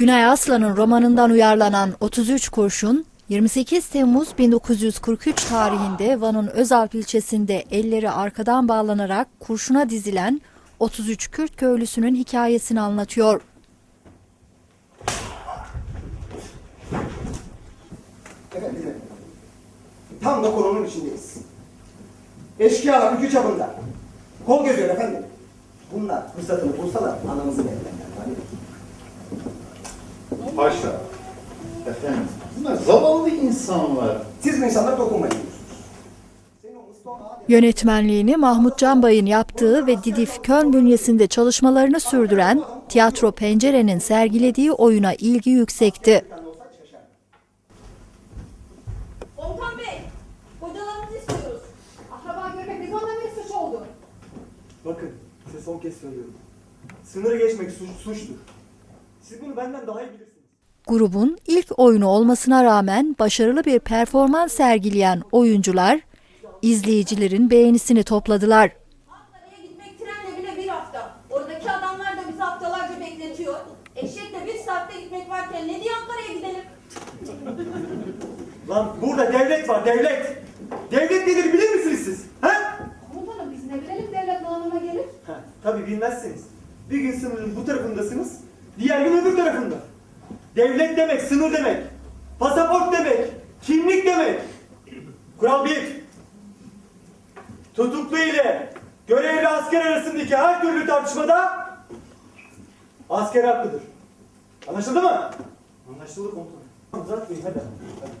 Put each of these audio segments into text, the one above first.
Günay Aslan'ın romanından uyarlanan 33 Kurşun, 28 Temmuz 1943 tarihinde Van'ın Özalp ilçesinde elleri arkadan bağlanarak kurşuna dizilen 33 Kürt köylüsünün hikayesini anlatıyor. Efendim. Tam da konunun içindeyiz. Eşkıyalar ülkü çapında. Kol geziyor efendim. Bunlar fırsatını bulsalar anamızı beklerler. Hani Paşa. Efendim, bunlar zavallı insanlar. siz bu insanlara dokunmayın diyorsunuz. Senin o Mustafa abi- Yönetmenliğini Mahmut Canbay'ın yaptığı ve Didif Köln bünyesinde çalışmalarını sürdüren Tiyatro Pencere'nin sergilediği oyuna ilgi yüksekti. Volkan Bey, hocalarımızı istiyoruz. Akraba görmek ne zamandan beri suç oldu? Bakın, size son kez söylüyorum. Sınırı geçmek suç, suçtur. Siz bunu benden daha iyi bilirsiniz. Grubun ilk oyunu olmasına rağmen başarılı bir performans sergileyen oyuncular izleyicilerin beğenisini topladılar. Ankara'ya gitmek trenle bile bir hafta. Oradaki adamlar da bizi haftalarca bekletiyor. Eşekle bir saatte gitmek varken ne diye Ankara'ya gidelim? Lan burada devlet var, devlet! Devlet nedir bilir misiniz siz? He? Komutanım biz ne bilelim devlet ne anlama gelir? Tabii bilmezsiniz. Bir gün sınırın bu tarafındasınız, diğer gün öbür tarafında. Devlet demek, sınır demek. Pasaport demek, kimlik demek. Kural bir. Tutuklu ile görevli asker arasındaki her türlü tartışmada asker haklıdır. Anlaşıldı mı? Anlaşıldı komutanım. Uzatmayın hadi. hadi.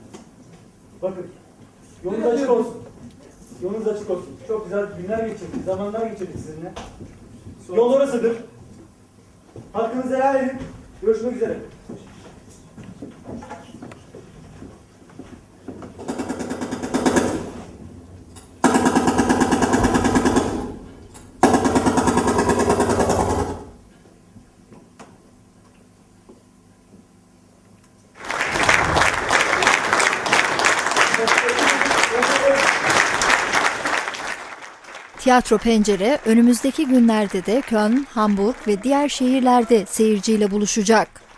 Bakın, yolunuz açık olsun. Yolunuz açık olsun. Çok güzel günler geçirdik, zamanlar geçirdik sizinle. Yol orasıdır. Hakkınızı helal edin. Görüşmek üzere. Tiyatro Pencere önümüzdeki günlerde de Köln, Hamburg ve diğer şehirlerde seyirciyle buluşacak.